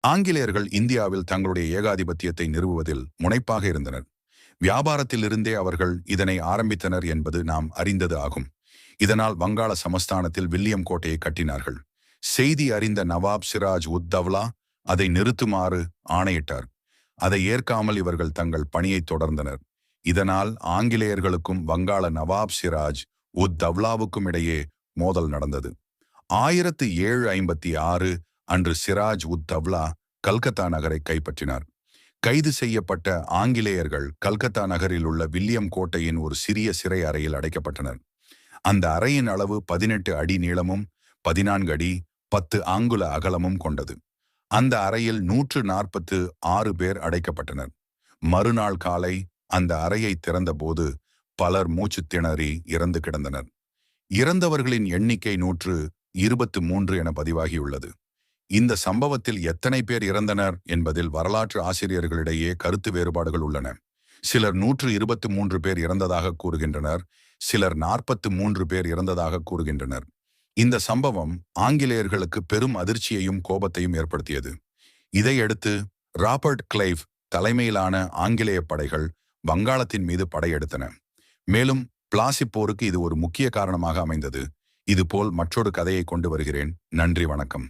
ஆங்கிலேயர்கள் இந்தியாவில் தங்களுடைய ஏகாதிபத்தியத்தை நிறுவுவதில் முனைப்பாக இருந்தனர். வியாபாரத்திலிருந்தே அவர்கள் இதனை ஆரம்பித்தனர் என்பது நாம் அறிந்தது ஆகும். இதனால் வங்காள சமஸ்தானத்தில் வில்லியம் கோட்டையை கட்டினார்கள். செய்தி அறிந்த நவாப் சிராஜ் உத் தவ்லா அதை நிறுத்துமாறு ஆணையிட்டார். அதை ஏற்காமல் இவர்கள் தங்கள் பணியை தொடர்ந்தனர். இதனால் ஆங்கிலேயர்களுக்கும் வங்காள நவாப் சிராஜ் உத் தவ்லாவுக்கும் இடையே மோதல் நடந்தது. ஆயிரத்து ஏழு ஐம்பத்தி ஆறு அன்று சிராஜ் உத் தவ்லா கல்கத்தா நகரை கைப்பற்றினார். கைது செய்யப்பட்ட ஆங்கிலேயர்கள் கல்கத்தா நகரில் உள்ள வில்லியம் கோட்டையின் ஒரு சிறிய சிறை அறையில் அடைக்கப்பட்டனர். அந்த அறையின் அளவு பதினெட்டு அடி நீளமும் பதினான்கு அடி பத்து ஆங்குல அகலமும் கொண்டது. அந்த அறையில் நூற்று நாற்பத்து ஆறு பேர் அடைக்கப்பட்டனர். மறுநாள் காலை அந்த அறையை திறந்தபோது பலர் மூச்சு திணறி இறந்து கிடந்தனர். இறந்தவர்களின் எண்ணிக்கை நூற்று இருபத்து மூன்று என பதிவாகியுள்ளது. இந்த சம்பவத்தில் எத்தனை பேர் இறந்தனர் என்பதில் வரலாற்று ஆசிரியர்களிடையே கருத்து வேறுபாடுகள் உள்ளன. சிலர் நூற்று இருபத்து மூன்று பேர் இறந்ததாக கூறுகின்றனர் சிலர் நாற்பத்து மூன்று பேர் இறந்ததாக கூறுகின்றனர். இந்த சம்பவம் ஆங்கிலேயர்களுக்கு பெரும் அதிர்ச்சியையும் கோபத்தையும் ஏற்படுத்தியது. இதையடுத்து ராபர்ட் கிளைவ் தலைமையிலான ஆங்கிலேய படைகள் வங்காளத்தின் மீது படையெடுத்தன. மேலும் பிளாசி போருக்கு இது ஒரு முக்கிய காரணமாக அமைந்தது. இதுபோல் மற்றொரு கதையை கொண்டு வருகிறேன். நன்றி வணக்கம்.